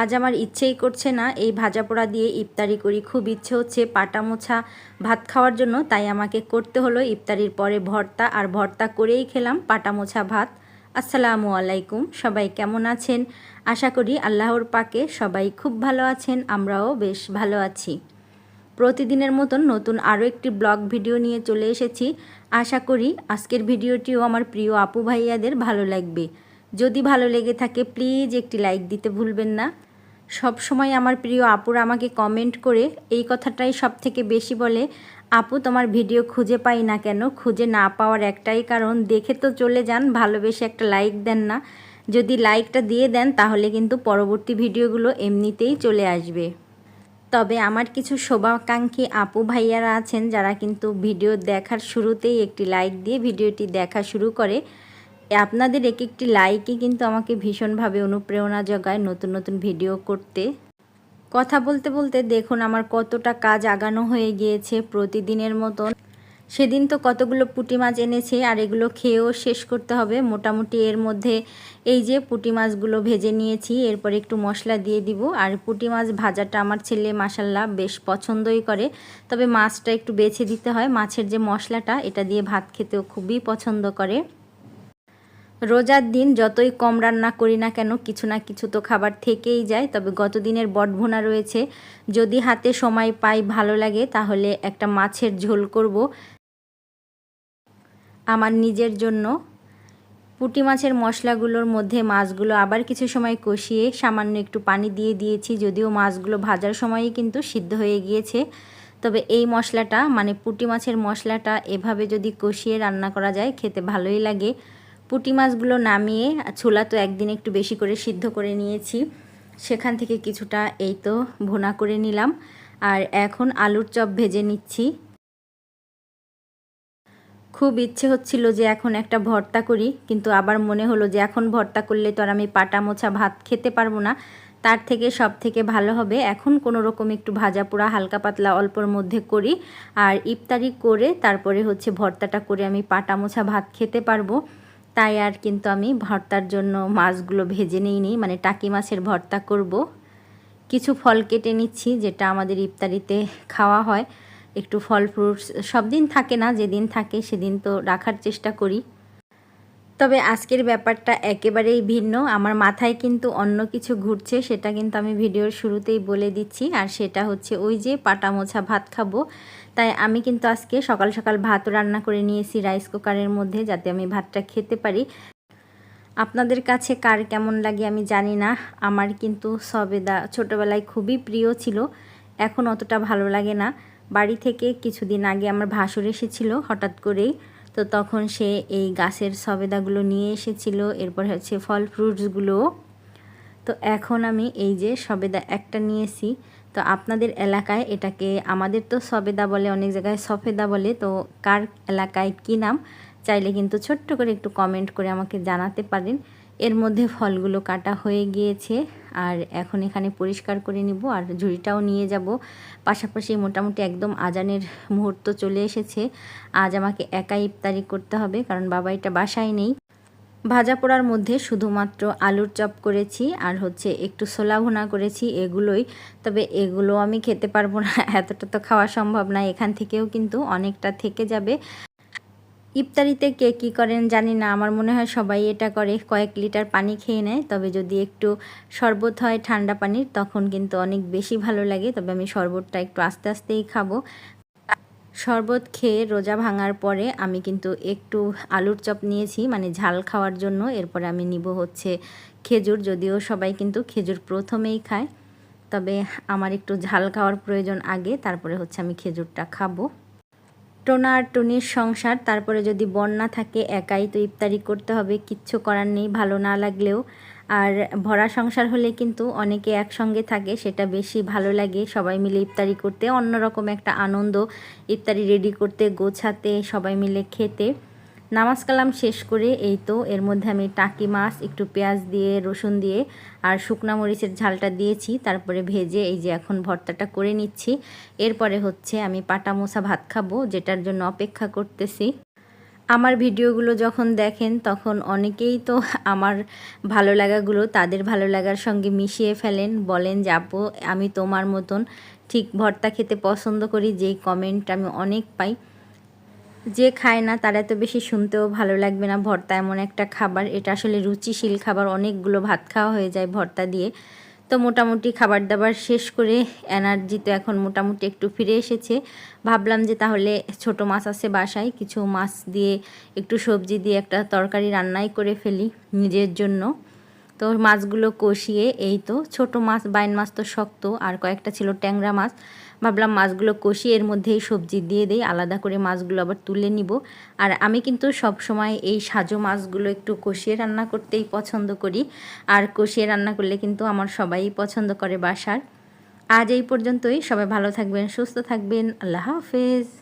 আজ আমার ইচ্ছেই করছে না এই ভাজা পোড়া দিয়ে ইফতারি করি। খুব ইচ্ছে হচ্ছে পাটা মোছা ভাত খাওয়ার জন্য, তাই আমাকে করতে হলো ইফতারির পরে ভর্তা, আর ভর্তা করেই খেলাম পাটা মোছা ভাত। আসসালামু আলাইকুম, সবাই কেমন আছেন? আশা করি আল্লাহর পাকে সবাই খুব ভালো আছেন, আমরাও বেশ ভালো আছি। প্রতিদিনের মতন নতুন আরও একটি ব্লগ ভিডিও নিয়ে চলে এসেছি। আশা করি আজকের ভিডিওটিও আমার প্রিয় আপু ভাইয়াদের ভালো লাগবে। যদি ভালো লেগে থাকে প্লিজ একটি লাইক দিতে ভুলবেন না। সব সময় আমার প্রিয় আপুরা আমাকে কমেন্ট করে এই কথাটাই সব থেকে বেশি বলে, আপু, তোমার ভিডিও খুঁজে পাই না কেন? খুঁজে না পাওয়ার একটাই কারণ, দেখে তো চলে যান, ভালোবেসে একটা লাইক দেন না। যদি লাইকটা দিয়ে দেন, তাহলে কিন্তু পরবর্তী ভিডিওগুলো এমনিতেই চলে আসবে। তবে আমার কিছু শোভাকাঙ্ক্ষী আপু ভাইয়ারা আছেন, যারা কিন্তু ভিডিও দেখার শুরুতেই একটি লাইক দিয়ে ভিডিওটি দেখা শুরু করে। আপনাদের এক একটি লাইকই কিন্তু আমাকে ভীষণভাবে অনুপ্রেরণা জোগায় নতুন নতুন ভিডিও করতে। কথা বলতে বলতে দেখুন আমার কতটা কাজ আগানো হয়ে গিয়েছে প্রতিদিনের মতন। সেদিন তো কতগুলো পুঁটি মাছ এনেছে আর এগুলো খেয়েও শেষ করতে হবে। মোটামুটি এর মধ্যে এই যে পুঁটি মাছগুলো ভেজে নিয়েছি, এরপর একটু মশলা দিয়ে দিব। আর পুঁটি মাছ ভাজাটা আমার ছেলে মাসাল্লাহ বেশ পছন্দই করে। তবে মাছটা একটু বেছে দিতে হয়। মাছের যে মশলাটা, এটা দিয়ে ভাত খেতেও খুবই পছন্দ করে। রোজার দিন যতই কম রান্না করি না কেন, কিছু না কিছু তো খাবার থেকেই যায়। তবে গত দিনের বটভুনা রয়েছে। যদি হাতে সময় পাই, ভালো লাগে, তাহলে একটা মাছের ঝোল করব। আমার নিজের জন্য। পুঁটি মাছের মশলাগুলোর মধ্যে মাছগুলো আবার কিছু সময় কষিয়ে সামান্য একটু পানি দিয়ে দিয়েছি। যদিও মাছগুলো ভাজার সময়ই কিন্তু সিদ্ধ হয়ে গিয়েছে। তবে এই মশলাটা মানে পুঁটি মাছের মশলাটা, এভাবে যদি কষিয়ে রান্না করা যায়, খেতে ভালোই লাগে। পুঁটি মাছগুলো নামিয়ে ছোলা তো একদিন একটু বেশি করে সিদ্ধ করে নিয়েছি। সেখান থেকে কিছুটা এই তো ভোনা করে নিলাম। আর এখন আলুর চপ ভেজে নিচ্ছি। খুব ইচ্ছে হচ্ছিল যে এখন একটা ভর্তা করি, কিন্তু আবার মনে হলো যে এখন ভর্তা করলে তো আর আমি পাটা মোছা ভাত খেতে পারব না। তার থেকে সব থেকে ভালো হবে এখন কোনো রকম একটু ভাজা পোড়া, হালকা পাতলা অল্পর মধ্যে করি। আর ইফতারি করে তারপরে হচ্ছে ভর্তাটা করে আমি পাটা মোছা ভাত খেতে পারব। তাই আর কিন্তু আমি ভর্তার জন্য মাছগুলো ভেজে নেই মানে টাকি মাছের ভর্তা করব। কিছু ফল কেটে নিচ্ছি, যেটা আমাদের ইফতারিতে খাওয়া হয়। একটু ফল ফ্রুটস সব দিন থাকে না, যেদিন থাকে সেদিন তো রাখার চেষ্টা করি। তবে আজকের ব্যাপারটা একেবারেই ভিন্ন। আমার মাথায় কিন্তু অন্য কিছু ঘুরছে, সেটা কিন্তু আমি ভিডিওর শুরুতেই বলে দিচ্ছি। আর সেটা হচ্ছে ওই যে পাটা মোছা ভাত খাব। তাই আমি কিন্তু আজকে সকাল সকাল ভাত রান্না করে নিয়েছি রাইস কুকারের মধ্যে, যাতে আমি ভাতটা খেতে পারি। আপনাদের কাছে কার কেমন লাগে আমি জানি না। আমার কিন্তু সবেদা ছোটোবেলায় খুবই প্রিয় ছিল। এখন অতটা ভালো লাগে না। বাড়ি থেকে কিছুদিন আগে আমার ভাসুর এসেছিল, হঠাৎ করেই তো তখন সে এই গাছের সবেদাগুলো নিয়ে এসেছিল, এরপর হচ্ছে ফল ফ্রুটসগুলো। তো এখন আমি এই যে সবেদা একটা নিয়েছি। তো আপনাদের এলাকায় এটাকে, আমাদের তো সবেদা বলে, অনেক জায়গায় সফেদা বলে, তো কার এলাকায় কী নাম? চাইলে কিন্তু ছোট্ট করে একটু কমেন্ট করে আমাকে জানাতে পারেন। এর মধ্যে ফলগুলো কাটা হয়ে গিয়েছে। আর এখন এখানে পরিষ্কার করে নিব আর ঝুড়িটাও নিয়ে যাব। পাশাপাশি মোটামুটি একদম আজানের মুহূর্ত চলে এসেছে। আজ আমাকে একাই ইফতারি করতে হবে কারণ বাবা এটা বাসায় নেই। ভাজা পোড়ার মধ্যে শুধুমাত্র আলুর চপ করেছি আর হচ্ছে একটু ছোলা ভুনা করেছি এগুলোই। তবে এগুলো আমি খেতে পারব না, এতটা তো খাওয়া সম্ভব না, এখান থেকেও কিন্তু অনেকটা থেকে যাবে। ইফতারিতে কে কী করেন জানি না, আমার মনে হয় সবাই এটা করে। কয়েক লিটার পানি খেয়ে নেয়, তবে যদি একটু শরবত হয় ঠান্ডা পানির, তখন কিন্তু অনেক বেশি ভালো লাগে। তবে আমি শরবতটা একটু আস্তে আস্তেই খাব। শরবত খেয়ে রোজা ভাঙার পরে আমি কিন্তু একটু আলুর চপ নিয়েছি মানে ঝাল খাওয়ার জন্য। এরপরে আমি নিব হচ্ছে খেজুর, যদিও সবাই কিন্তু খেজুর প্রথমেই খায়। তবে আমার একটু ঝাল খাওয়ার প্রয়োজন আগে, তারপরে হচ্ছে আমি খেজুরটা খাব। টোনা আর টুনির সংসার, তারপরে যদি বন্যা থাকে, একাই তো ইফতারি করতে হবে, কিচ্ছু করার নেই, ভালো না লাগলেও। আর ভরা সংসার হলে কিন্তু অনেকে একসঙ্গে থাকে, সেটা বেশি ভালো লাগে, সবাই মিলে ইফতারি করতে। অন্যরকম একটা আনন্দ, ইফতারি রেডি করতে, গোছাতে, সবাই মিলে খেতে। নামাজ কালাম শেষ করে এই তো, এর মধ্যে আমি টাকি মাছ, একটু পেঁয়াজ দিয়ে, রসুন দিয়ে আর শুকনা মরিচের ঝালটা দিয়েছি। তারপরে ভেজে এই যে এখন ভর্তাটা করে নিচ্ছি। এরপরে হচ্ছে আমি পাটা মোসা ভাত খাব, যেটার জন্য অপেক্ষা করতেছি। আমার ভিডিওগুলো যখন দেখেন, তখন অনেকেই তো আমার ভালো লাগাগুলো তাদের ভালো লাগার সঙ্গে মিশিয়ে ফেলেন, বলেন যে, আপু, আমি তোমার মতন ঠিক ভর্তা খেতে পছন্দ করি, যেই কমেন্ট আমি অনেক পাই। যে খায় না, তারা তো বেশি শুনতেও ভালো লাগবে না। ভর্তা এমন একটা খাবার, এটা আসলে রুচিশীল খাবার। অনেকগুলো ভাত খাওয়া হয়ে যায় ভর্তা দিয়ে। তো মোটামুটি খাবার দাবার শেষ করে এনার্জি তো এখন মোটামুটি একটু ফিরে এসেছে। ভাবলাম যে তাহলে ছোট মাছ আছে বাসায়, কিছু মাছ দিয়ে, একটু সবজি দিয়ে একটা তরকারি রান্নাই করে ফেলি নিজের জন্য। তো মাছগুলো কষিয়ে, এই তো ছোট মাছ, বাইন মাছ তো শক্ত, আর কয়েকটা ছিল ট্যাংরা মাছ। ভাবলাম মাছগুলো কষিয়ে এর মধ্যেই সবজি দিয়ে দিই, আলাদা করে মাছগুলো আবার তুলে নিব। আর আমি কিন্তু সব সময় এই সাজো মাছগুলো একটু কষিয়ে রান্না করতেই পছন্দ করি। আর কষিয়ে রান্না করলে কিন্তু আমার সবাই পছন্দ করে বাসার। আজ এই পর্যন্তই, সবাই ভালো থাকবেন, সুস্থ থাকবেন, আল্লাহ হাফেজ।